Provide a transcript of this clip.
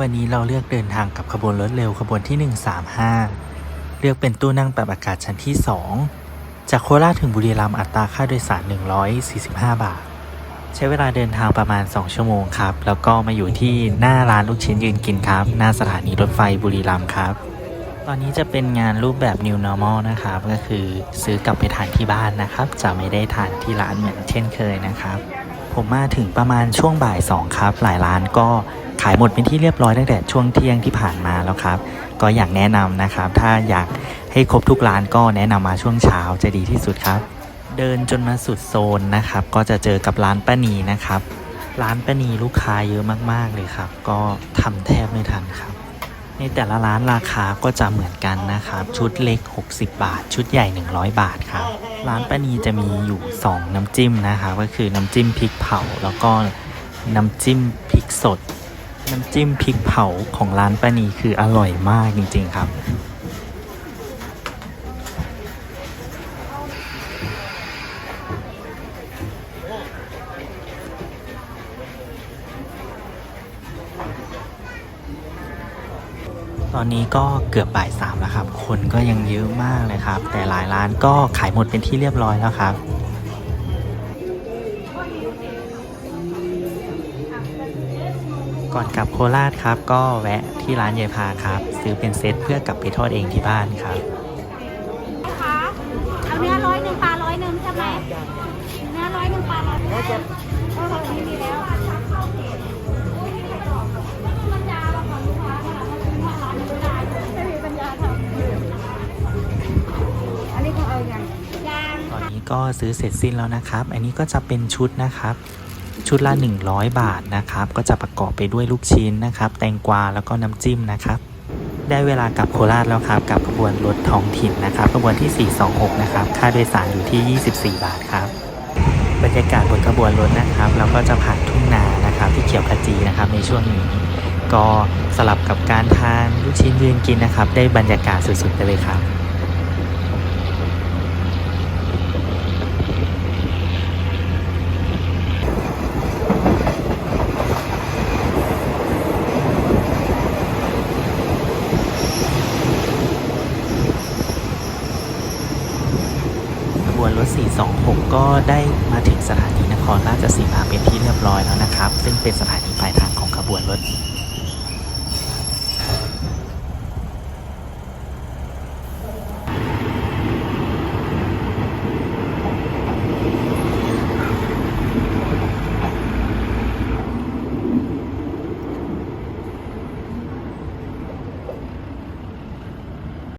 วันนี้เราเลือกเดินทางกับขบวนรถเร็วขบวนที่ 135 เลือกเป็นตู้นั่งปรับอากาศชั้นที่ 2 จากโคราชถึงบุรีรัมย์อัตราค่าโดยสาร 145 บาท ใช้เวลาเดินทางประมาณ 2 ชั่วโมงครับ แล้วก็มาอยู่ที่หน้าร้านลูกชิ้นยืนกินครับ หน้าสถานีรถไฟบุรีรัมย์ครับ ตอนนี้จะเป็นงานรูปแบบ New Normal นะครับ ก็คือซื้อกลับไปทานที่บ้านนะครับ จะไม่ได้ทานที่ร้านเหมือนเช่นเคยนะครับ ผมมาถึงประมาณช่วงบ่ายสองครับ หลายร้านก็ ขายหมดเป็นที่เรียบร้อยตั้งแต่ช่วงเที่ยงที่ผ่านมาแล้วครับ ก็อยากแนะนำนะครับ ถ้าอยากให้ครบทุกร้านก็แนะนำมาช่วงเช้าจะดีที่สุดครับ เดินจนมาสุดโซนนะครับ ก็จะเจอกับร้านป้านีนะครับ ร้านป้านีลูกค้าเยอะมากๆเลยครับ ก็ทำแทบไม่ทันครับ ในแต่ละร้านราคาก็จะเหมือนกันนะครับ ชุดเล็ก 60 บาท ชุดใหญ่ 100 บาทครับ ร้านป้านีจะมีอยู่ 2 น้ำจิ้มนะครับก็คือน้ำจิ้มพริกเผาแล้วก็น้ำจิ้มพริกสด น้ำจิ้มพริกเผาของร้านป้านีคืออร่อยมากจริง ๆครับ ตอนนี้ก็เกือบบ่ายสามแล้วครับ คนก็ยังเยอะมากเลยครับ แต่หลายร้านก็ขายหมดเป็นที่เรียบร้อยแล้วครับ ก่อนกลับโคราชครับ ก็แวะที่ร้านยายพาครับ ซื้อเป็นเซตเพื่อกลับไปทอดเองที่บ้านครับคะเอาเนื้อร้อยหนึ่งปลาร้อยหนึ่งใช่ไหมเนื้อร้อยหนึ่งปลาร้อยหนึ่งเออนี่มีแล้วมันยาวอะค่ะลูกค้าค่ะมันเป็นร้านไม่ได้ไม่มีปัญญาทำอันนี้เขาเอาอย่างยางตอนนี้ก็ซื้อเสร็จสิ้นแล้วนะครับ อันนี้ก็จะเป็นชุดนะครับ ชุดละ 100 บาทนะครับ ก็จะประกอบไปด้วยลูกชิ้นนะครับ แตงกวาแล้วก็น้ำจิ้มนะครับ ได้เวลากลับโคราชแล้วครับ กับขบวนรถท้องถิ่นนะครับขบวนที่ 426 นะครับ ค่าโดยสารอยู่ที่ 24 บาทครับ บรรยากาศบนขบวนรถนะครับ เราก็จะผ่านทุ่งนานะครับ ที่เขียวขจีนะครับในช่วงนี้ ก็สลับกับการทานลูกชิ้นยืนกินนะครับ ได้บรรยากาศสุดๆไปเลยครับขบ วนรถ 426 ก็ได้มาถึงสถานีนครราชสีมาเป็นที่เรียบร้อยแล้วนะครับ ซึ่งเป็นสถานีปลายทางของขบวนรถ